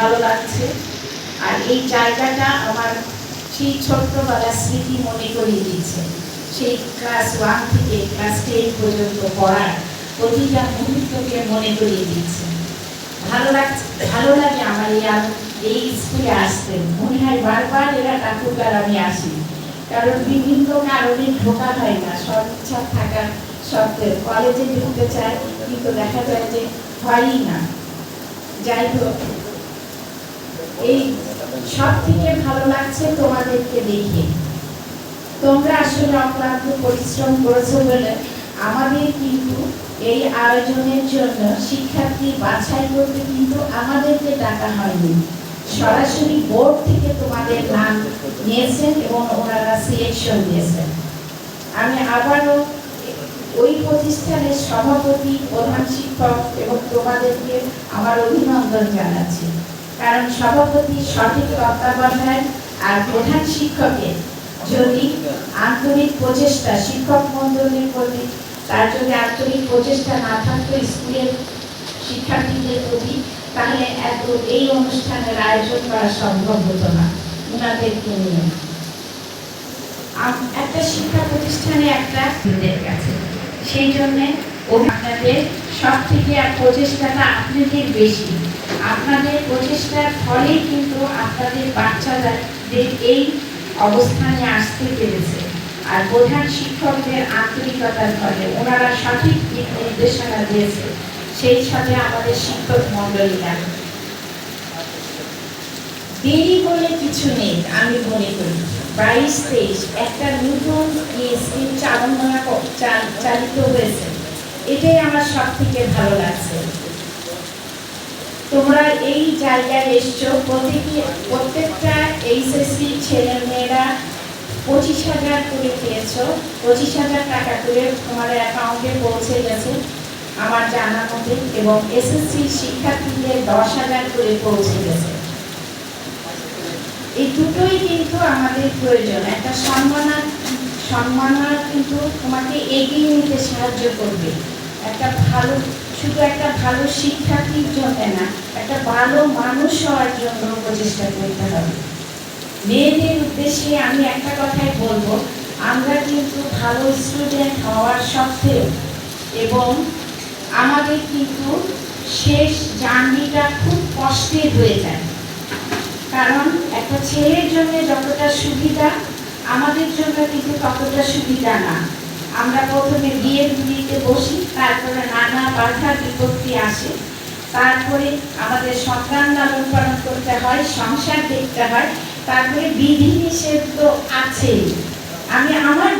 ভালো লাগছে। আর এই জায়গাটা আমার সেই ছোট্টবেলার স্মৃতি মনে করিয়ে দিচ্ছে সেই ক্লাস ওয়ান থেকে ক্লাস টেন পর্যন্ত পড়ার প্রতিটা মুহূর্তকে মনে করিয়ে দিচ্ছে ভালো লাগছে ভালো লাগে আমার এই এই স্কুলে আসতে। মনে হয় বারবার এরা ঠাকুরগার আমি আসি। কারণ বিভিন্ন কারণে ঢোকা হয় না। সব ইচ্ছা থাকা সত্ত্বেও কলেজে ঢুকতে চায়, কিন্তু দেখা যায় যে হয়ই না। যাই হোক এই সব থেকে ভালো লাগছে তোমাদেরকে দেখে। তোমরা আসলে অক্লান্ত পরিশ্রম করেছ বলে আমাদের কিন্তু এই আয়োজনের জন্য শিক্ষার্থী বাছাই করতে কিন্তু আমাদেরকে ডাকা হয়নি। সরাসরি বোর্ড থেকে তোমাদের নাম নিয়েছেন এবং ওনারা সিলেকশন দিয়েছেন। আমি আবারও ওই প্রতিষ্ঠানের সভাপতি, প্রধান শিক্ষক এবং তোমাদেরকে আমার অভিনন্দন জানাচ্ছি। কারণ সভাপতি সঠিক তত্ত্বাবধান আর প্রধান শিক্ষকের যদি আন্তরিক প্রচেষ্টা শিক্ষক মন্ডলীর প্রতি, তার যদি আন্তরিক প্রচেষ্টা না থাকতো স্কুলের শিক্ষার্থীদের প্রতি, তাহলে এত এই অনুষ্ঠানের আয়োজন করা সম্ভব হতো না। ওনাদেরকে নিয়ে একটা শিক্ষা প্রতিষ্ঠানে একটা কাছে সেই জন্যে আপনাদের সব থেকে প্রচেষ্টাটা আপনাদের বেশি। আপনাদের প্রচেষ্টার ফলে কিন্তু আপনাদের বাচ্চাদের এই অবস্থানে আসতে পেরেছে। আর প্রধান শিক্ষকদের আন্তরিকতার ফলে ওনারা সঠিক দিক নির্দেশনা দিয়েছে। সেই সাথে আমাদের শিক্ষক মন্ডলীরা দেরি বলে কিছু নেই, আমি মনে করি। বাইশ তেইশ, একটা নতুন স্কিম চালনা চালিত হয়েছে। এটাই আমার সব থেকে ভালো লাগছে। তোমরা এই জায়গায় এসছো। প্রতিটি প্রত্যেকটা এইচএসসি ছেলে মেয়েরা পঁচিশ হাজার করে পেয়েছ। পঁচিশ হাজার টাকা করে তোমার অ্যাকাউন্টে পৌঁছে গেছে আমার জানা মতে এবং এসএসসি শিক্ষার্থীদের দশ হাজার করে পৌঁছে গেছে। এই দুটোই কিন্তু আমাদের প্রয়োজন। একটা সম্মাননা সম্মাননা কিন্তু তোমাকে এগিয়ে নিতে সাহায্য করবে। একটা ভালো শুধু একটা ভালো শিক্ষার্থীর জন্য না, একটা ভালো মানুষ হওয়ার জন্য প্রচেষ্টা করতে হবে। মেয়েদের উদ্দেশ্যে আমি একটা কথাই বলব, আমরা কিন্তু ভালো স্টুডেন্ট হওয়ার সত্ত্বেও এবং আমাদের কিন্তু শেষ জার্নিটা খুব কষ্টের হয়ে যায়। কারণ একটা ছেলের জন্য যতটা সুবিধা, আমাদের জন্য কিন্তু ততটা সুবিধা না। আমরা প্রথমে বিয়ের বসি, তারপরে নানা বাধা বিপত্তি আসে। তারপরে আমাদের সন্তান লালন পালন করতে হয়, সংসার দেখতে হয়, তারপরে বিধি নিষেধ তো আছে আমি আমার